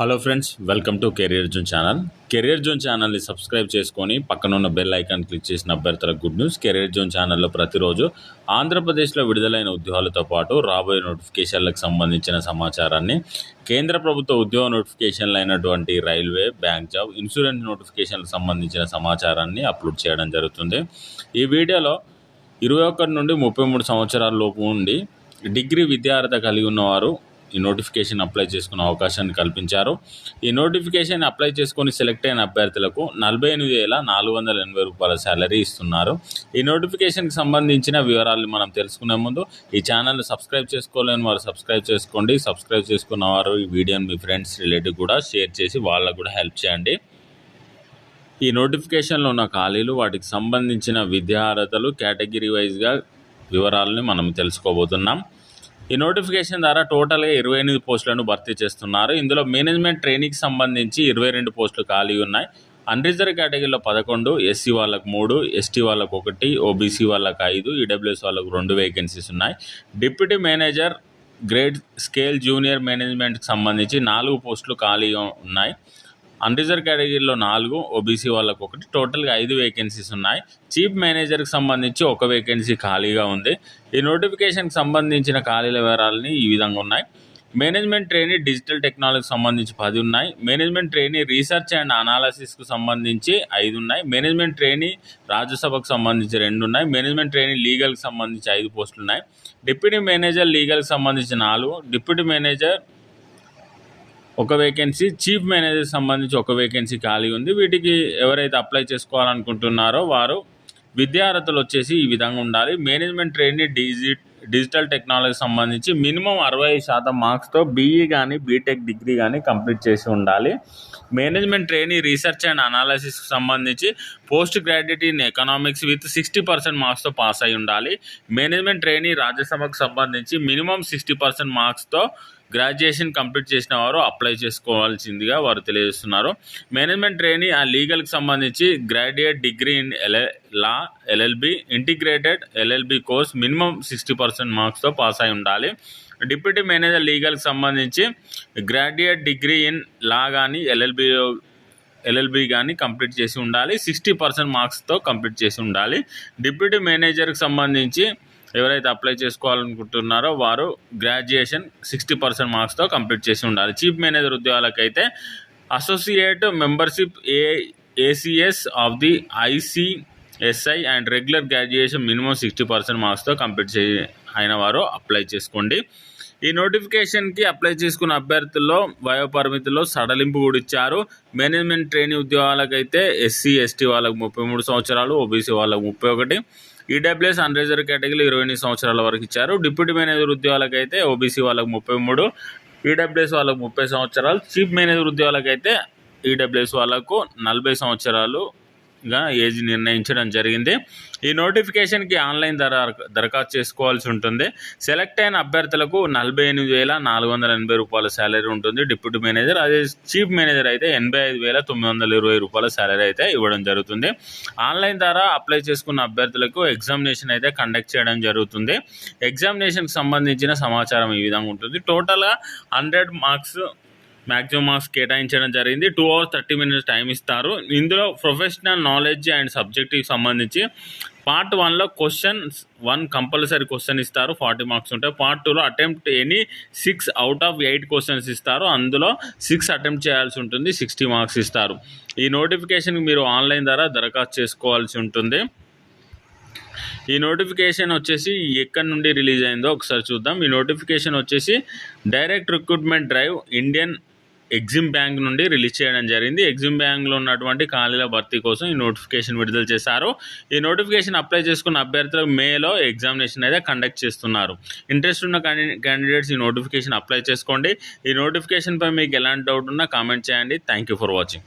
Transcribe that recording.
Hello friends welcome to career zone channel career zone ఛానల్ని subscribe చేసుకొని పక్కనున్న bell icon click చేసిన అభ్యర్థుల గుడ్ న్యూస్ కెరియర్ జోన్ ఛానల్లో ప్రతిరోజు ఆంధ్రప్రదేశ్లో విడుదలైన ఉద్యోగాలతో పాటు రాబోయే నోటిఫికేషన్లకు సంబంధించిన సమాచారాన్ని కేంద్ర ప్రభుత్వ ఉద్యోగ నోటిఫికేషన్లు అయినటువంటి రైల్వే బ్యాంక్ జాబ్ ఇన్సూరెన్స్ నోటిఫికేషన్లకు సంబంధించిన సమాచారాన్ని అప్లోడ్ చేయడం జరుగుతుంది. ఈ వీడియోలో ఇరవై ఒకటి నుండి ముప్పై మూడు సంవత్సరాల లోపు ఉండి డిగ్రీ విద్యార్హత కలిగి ఉన్నవారు ఈ నోటిఫికేషన్ అప్లై చేసుకునే అవకాశాన్ని కల్పించారు. ఈ నోటిఫికేషన్ అప్లై చేసుకొని సెలెక్ట్ అయిన అభ్యర్థులకు నలభై ఎనిమిది వేల నాలుగు వందల ఎనభై రూపాయల శాలరీ ఇస్తున్నారు. ఈ నోటిఫికేషన్కి సంబంధించిన వివరాలు మనం తెలుసుకునే ముందు ఈ ఛానల్ని సబ్స్క్రైబ్ చేసుకోలేని వారు సబ్స్క్రైబ్ చేసుకోండి. సబ్స్క్రైబ్ చేసుకున్న వారు ఈ వీడియోని మీ ఫ్రెండ్స్ రిలేటివ్ కూడా షేర్ చేసి వాళ్ళకు కూడా హెల్ప్ చేయండి. ఈ నోటిఫికేషన్లో ఉన్న ఖాళీలు వాటికి సంబంధించిన విద్యార్హతలు కేటగిరీ వైజ్గా వివరాలని మనం తెలుసుకోబోతున్నాం. ఈ నోటిఫికేషన్ ద్వారా టోటల్గా ఇరవై ఎనిమిది పోస్టులను భర్తీ చేస్తున్నారు. ఇందులో మేనేజ్మెంట్ ట్రైనింగ్కి సంబంధించి ఇరవై రెండు పోస్టులు ఖాళీ ఉన్నాయి. అన్రిజర్వ్ కేటగిరీలో పదకొండు ఎస్సీ వాళ్ళకు మూడు ఎస్టీ వాళ్ళకు ఒకటి ఓబీసీ వాళ్ళకు ఐదు ఈడబ్ల్యూఎస్ వాళ్ళకు రెండు వేకెన్సీస్ ఉన్నాయి. Deputy manager grade scale junior మేనేజ్మెంట్కి సంబంధించి నాలుగు పోస్టులు ఖాళీగా ఉన్నాయి. అన్రిజర్వ్ కేటగిరీలో నాలుగు ఓబీసీ వాళ్ళకు ఒకటి. టోటల్గా ఐదు వేకెన్సీస్ ఉన్నాయి. చీఫ్ మేనేజర్కి సంబంధించి ఒక వేకెన్సీ ఖాళీగా ఉంది. ఈ నోటిఫికేషన్కి సంబంధించిన ఖాళీల వివరాలని ఈ విధంగా ఉన్నాయి. మేనేజ్మెంట్ ట్రైనీ డిజిటల్ టెక్నాలజీకి సంబంధించి పది ఉన్నాయి. మేనేజ్మెంట్ ట్రైనీ రీసెర్చ్ అండ్ అనాలసిస్కు సంబంధించి ఐదు ఉన్నాయి. మేనేజ్మెంట్ ట్రైనీ రాజ్యసభకు సంబంధించి రెండు ఉన్నాయి. మేనేజ్మెంట్ ట్రైనీ లీగల్కి సంబంధించి ఐదు పోస్టులు ఉన్నాయి. డిప్యూటీ మేనేజర్ లీగల్కి సంబంధించి నాలుగు. డిప్యూటీ మేనేజర్ ఒక వేకెన్సీ చీఫ్ మేనేజర్ సంబంధించి ఒక వేకెన్సీ ఖాళీ ఉంది. వీటికి ఎవరైతే అప్లై చేసుకోవాలనుకుంటున్నారో వారు విద్యార్హతలు వచ్చేసి ఈ విధంగా ఉండాలి. Management trainee digi digital technology సంబంధించి మినిమం అరవై శాతం మార్క్స్తో బీఈ కానీ బీటెక్ డిగ్రీ కానీ కంప్లీట్ చేసి ఉండాలి. మేనేజ్మెంట్ ట్రైనీ రీసెర్చ్ అండ్ అనాలిసిస్కి సంబంధించి post graduate in economics with sixty percent మార్క్స్తో pass అయి ఉండాలి. మేనేజ్మెంట్ ట్రైనీ రాజ్యసభకు సంబంధించి మినిమం సిక్స్టీ పర్సెంట్ మార్క్స్తో గ్రాడ్యుయేషన్ కంప్లీట్ చేసిన వారు అప్లై చేసుకోవాల్సిందిగా వారు తెలియజేస్తున్నారు. మేనేజ్మెంట్ ట్రైనీ ఆ లీగల్కి సంబంధించి graduate degree in LA law LLB integrated LLB course minimum sixty percent మార్క్స్తో pass అయి ఉండాలి. డిప్యూటీ మేనేజర్ లీగల్కి సంబంధించి గ్రాడ్యుయేట్ డిగ్రీ ఇన్ లా కానీ ఎల్ఎల్బి ఎల్ఎల్బి కానీ కంప్లీట్ చేసి ఉండాలి. సిక్స్టీ పర్సెంట్ మార్క్స్తో కంప్లీట్ చేసి ఉండాలి. డిప్యూటీ మేనేజర్కి సంబంధించి ఎవరైతే అప్లై చేసుకోవాలనుకుంటున్నారో వారు గ్రాడ్యుయేషన్ సిక్స్టీ పర్సెంట్ మార్క్స్తో కంప్లీట్ చేసి ఉండాలి. Chief manager ఉద్యోగాలకైతే associate membership A ACS of the ICSI and regular graduation minimum sixty percent మార్క్స్తో complete చే అయిన వారు అప్లై చేసుకోండి. ఈ నోటిఫికేషన్కి అప్లై చేసుకున్న అభ్యర్థుల్లో వయోపరిమితిలో సడలింపు కూడా ఇచ్చారు. మేనేజ్మెంట్ ట్రైనింగ్ ఉద్యోగాలకైతే ఎస్సీ ఎస్టీ వాళ్ళకు ముప్పై మూడు సంవత్సరాలు ఓబీసీ వాళ్ళకు ముప్పై ఒకటి. ఈడబ్ల్యూఎస్ అన్రిజర్వ్ కేటగిరీ ఇరవై ఎనిమిది సంవత్సరాల వరకు ఇచ్చారు. డిప్యూటీ మేనేజర్ ఉద్యోగాలకైతే ఓబీసీ వాళ్ళకు ముప్పై మూడు ఈడబ్ల్యూఎస్ వాళ్ళకు ముప్పై సంవత్సరాలు చీఫ్ మేనేజర్ ఉద్యోగాలకైతే ఈడబ్ల్యూఎస్ వాళ్ళకు నలభై సంవత్సరాలు గా ఏజ్ నిర్ణయించడం జరిగింది. ఈ నోటిఫికేషన్కి ఆన్లైన్ దర దరఖాస్తు చేసుకోవాల్సి ఉంటుంది. సెలెక్ట్ అయిన అభ్యర్థులకు నలభై ఎనిమిది వేల నాలుగు వందల ఎనభై రూపాయల శాలరీ ఉంటుంది. డిప్యూటీ మేనేజర్ అదే చీఫ్ మేనేజర్ అయితే ఎనభై ఐదు వేల తొమ్మిది వందల ఇరవై రూపాయల శాలరీ అయితే ఇవ్వడం జరుగుతుంది. ఆన్లైన్ ద్వారా అప్లై చేసుకున్న అభ్యర్థులకు ఎగ్జామినేషన్ అయితే కండక్ట్ చేయడం జరుగుతుంది. ఎగ్జామినేషన్కి సంబంధించిన సమాచారం ఈ విధంగా ఉంటుంది. టోటల్గా హండ్రెడ్ మార్క్స్ మ్యాక్సిమం మార్క్స్ కేటాయించడం జరిగింది. Two hours thirty minutes time ఇస్తారు. ఇందులో ప్రొఫెషనల్ నాలెడ్జ్ అండ్ సబ్జెక్ట్కి సంబంధించి పార్ట్ వన్లో క్వశ్చన్స్ వన్ కంపల్సరీ క్వశ్చన్ ఇస్తారు. ఫార్టీ మార్క్స్ ఉంటాయి. పార్ట్ టూలో attempt any six out of eight questions ఇస్తారు. అందులో సిక్స్ అటెంప్ట్ చేయాల్సి ఉంటుంది. సిక్స్టీ మార్క్స్ ఇస్తారు. ఈ నోటిఫికేషన్కి మీరు ఆన్లైన్ ద్వారా దరఖాస్తు చేసుకోవాల్సి ఉంటుంది. ఈ నోటిఫికేషన్ వచ్చేసి ఎక్కడి నుండి రిలీజ్ అయిందో ఒకసారి చూద్దాం. ఈ నోటిఫికేషన్ వచ్చేసి direct recruitment drive Indian Exim bank నుండి రిలీజ్ చేయడం జరిగింది. ఎగ్జిమ్ బ్యాంక్లో ఉన్నటువంటి ఖాళీల భర్తీ కోసం ఈ నోటిఫికేషన్ విడుదల చేశారు. ఈ నోటిఫికేషన్ అప్లై చేసుకున్న అభ్యర్థులకు మేలో ఎగ్జామినేషన్ అయితే కండక్ట్ చేస్తున్నారు. ఇంట్రెస్ట్ ఉన్న క్యాండిడేట్స్ ఈ నోటిఫికేషన్ అప్లై చేసుకోండి. ఈ నోటిఫికేషన్పై మీకు ఎలాంటి డౌట్ ఉన్నా కామెంట్ చేయండి. Thank you for watching